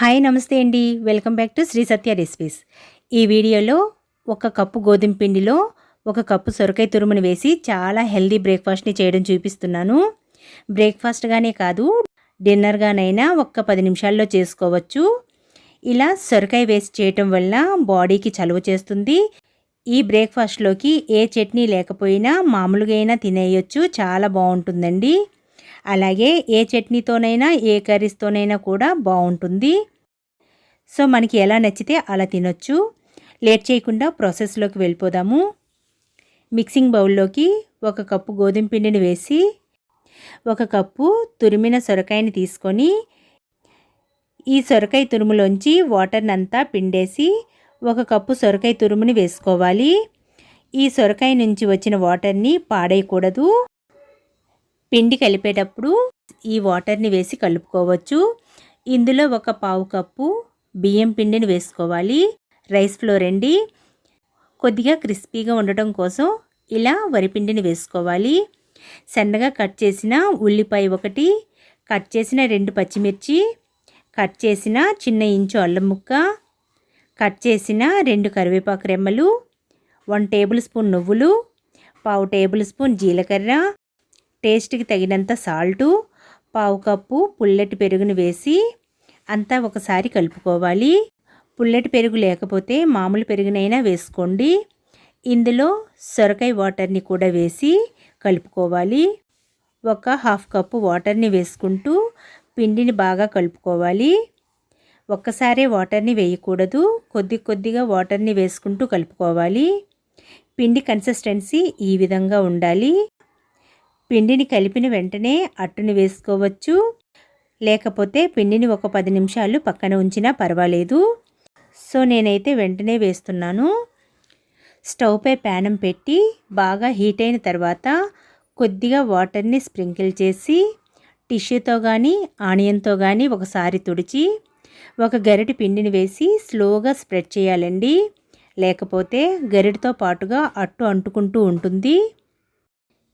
Hi నమస్తే అండి. Welcome back to Shri Satya recipes. ఈ వీడియోలో ఒక కప్పు గోధుమ పిండిలో ఒక కప్పు సొరకాయ తురుమును వేసి చాలా హెల్దీ బ్రేక్ఫాస్ట్ని చేయడం చూపిస్తున్నాను. బ్రేక్ఫాస్ట్గానే కాదు డిన్నర్గానైనా ఒక్క పది నిమిషాల్లో చేసుకోవచ్చు. ఇలా సొరకాయ వేసి చేయటం వల్ల బాడీకి చలువ చేస్తుంది. ఈ బ్రేక్ఫాస్ట్లోకి ఏ చట్నీ లేకపోయినా మామూలుగా అయినా తినేయొచ్చు. చాలా బాగుంటుందండి. అలాగే ఏ చట్నీతోనైనా ఏ కర్రీస్తోనైనా కూడా బాగుంటుంది సో మనకి ఎలా నచ్చితే అలా తినొచ్చు. లేట్ చేయకుండా ప్రాసెస్లోకి వెళ్ళిపోదాము. మిక్సింగ్ బౌల్లోకి ఒక కప్పు గోధుమ పిండిని వేసి ఒక కప్పు తురిమిన సొరకాయని తీసుకొని ఈ సొరకాయ తురుములోంచి వాటర్ని అంతా పిండేసి ఒక కప్పు సొరకాయ తురుముని వేసుకోవాలి. ఈ సొరకాయ నుంచి వచ్చిన వాటర్ని పాడేయకూడదు. పిండి కలిపేటప్పుడు ఈ వాటర్ని వేసి కలుపుకోవచ్చు. ఇందులో ఒక పావు కప్పు బియ్యం పిండిని వేసుకోవాలి. రైస్ ఫ్లోర్ అండి. కొద్దిగా క్రిస్పీగా ఉండటం కోసం ఇలా వరిపిండిని వేసుకోవాలి. సన్నగా కట్ చేసిన ఉల్లిపాయ ఒకటి కట్ చేసిన రెండు పచ్చిమిర్చి కట్ చేసిన చిన్న ఇంచు అల్లం ముక్క కట్ చేసిన రెండు కరివేపాకు రెమ్మలు వన్ టేబుల్ స్పూన్ నువ్వులు పావు టేబుల్ స్పూన్ జీలకర్ర టేస్ట్కి తగినంత సాల్టు పావు కప్పు పుల్లటి పెరుగుని వేసి అంతా ఒకసారి కలుపుకోవాలి. పుల్లటి పెరుగు లేకపోతే మామూలు పెరుగునైనా వేసుకోండి. ఇందులో సొరకాయ వాటర్ని కూడా వేసి కలుపుకోవాలి. ఒక హాఫ్ కప్పు వాటర్ని వేసుకుంటూ పిండిని బాగా కలుపుకోవాలి. ఒక్కసారే వాటర్ని వేయకూడదు. కొద్ది కొద్దిగా వాటర్ని వేసుకుంటూ కలుపుకోవాలి. పిండి కన్సిస్టెన్సీ ఈ విధంగా ఉండాలి. పిండిని కలిపిన వెంటనే అట్టుని వేసుకోవచ్చు. లేకపోతే పిండిని ఒక పది నిమిషాలు పక్కన ఉంచినా పర్వాలేదు. సో నేనైతే వెంటనే వేస్తున్నాను. స్టవ్పై ప్యానం పెట్టి బాగా హీట్ అయిన తర్వాత కొద్దిగా వాటర్ని స్ప్రింకిల్ చేసి టిష్యూతో కానీ ఆనియన్తో కానీ ఒకసారి తుడిచి ఒక గరిటె పిండిని వేసి స్లోగా స్ప్రెడ్ చేయాలండి. లేకపోతే గరిటతో పాటుగా అట్టు అంటుకుంటూ ఉంటుంది.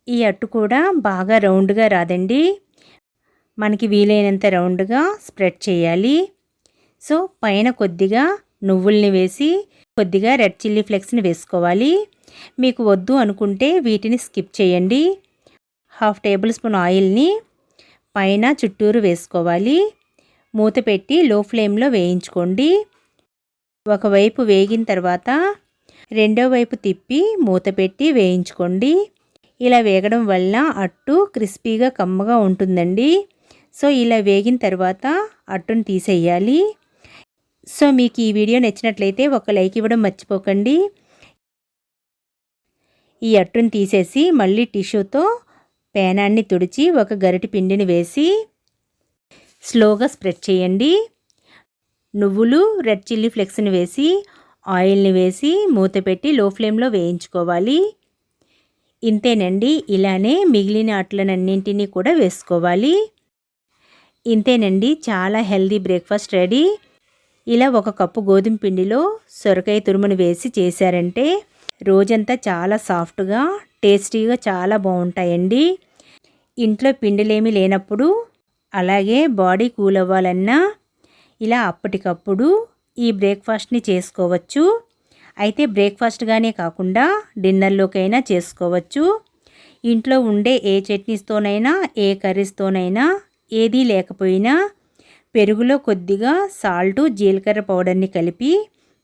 ఈ అట్టు కూడా బాగా రౌండ్గా రాదండి. మనకి వీలైనంత రౌండ్గా స్ప్రెడ్ చేయాలి. సో పైన కొద్దిగా నువ్వుల్ని వేసి కొద్దిగా రెడ్ చిల్లీ ఫ్లెక్స్ని వేసుకోవాలి. మీకు వద్దు అనుకుంటే వీటిని స్కిప్ చేయండి. హాఫ్ టేబుల్ స్పూన్ ఆయిల్ని పైన చుట్టూరు వేసుకోవాలి. మూత పెట్టి లో ఫ్లేమ్లో వేయించుకోండి. ఒకవైపు వేగిన తర్వాత రెండో వైపు తిప్పి మూత పెట్టి వేయించుకోండి. ఇలా వేగడం వల్ల అట్టు క్రిస్పీగా కమ్మగా ఉంటుందండి. సో ఇలా వేగిన తర్వాత అట్టును తీసేయాలి. సో మీకు ఈ వీడియో నచ్చినట్లయితే ఒక లైక్ ఇవ్వడం మర్చిపోకండి. ఈ అట్టును తీసేసి మళ్ళీ టిష్యూతో పేనాన్ని తుడిచి ఒక గరిటి పిండిని వేసి స్లోగా స్ప్రెడ్ చేయండి. నువ్వులు రెడ్ చిల్లీ ఫ్లెక్స్ని వేసి ఆయిల్ని వేసి మూత పెట్టి లో ఫ్లేమ్లో వేయించుకోవాలి. ఇంతేనండి ఇలానే మిగిలిన అట్లనన్నింటినీ కూడా వేసుకోవాలి. ఇంతేనండి చాలా హెల్దీ బ్రేక్ఫాస్ట్ రెడీ. ఇలా ఒక కప్పు గోధుమ పిండిలో సొరకాయ తురుమును వేసి చేశారంటే రోజంతా చాలా సాఫ్ట్గా టేస్టీగా చాలా బాగుంటాయండి. ఇంట్లో పిండిలేమి లేనప్పుడు అలాగే బాడీ కూల్ అవ్వాలన్నా ఇలా అప్పటికప్పుడు ఈ బ్రేక్ఫాస్ట్ని చేసుకోవచ్చు. అయితే బ్రేక్ఫాస్ట్గానే కాకుండా డిన్నర్లోకైనా చేసుకోవచ్చు. ఇంట్లో ఉండే ఏ చట్నీస్తోనైనా ఏ కర్రీస్తోనైనా ఏదీ లేకపోయినా పెరుగులో కొద్దిగా సాల్టు జీలకర్ర పౌడర్ని కలిపి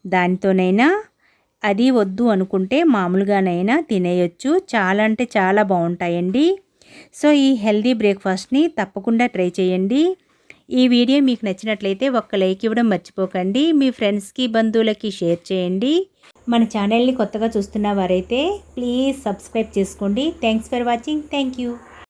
దానితోనైనా అది వద్దు అనుకుంటే మామూలుగానైనా తినేయొచ్చు. చాలా అంటే చాలా బాగుంటాయండి సో ఈ హెల్దీ బ్రేక్ఫాస్ట్ని తప్పకుండా ట్రై చేయండి. ఈ వీడియో మీకు నచ్చినట్లయితే ఒక్క లైక్ ఇవ్వడం మర్చిపోకండి. మీ ఫ్రెండ్స్కి బంధువులకి షేర్ చేయండి. మన ఛానల్ని కొత్తగా చూస్తున్న వారైతే ప్లీజ్ సబ్స్క్రైబ్ చేసుకోండి. Thanks for watching. Thank you.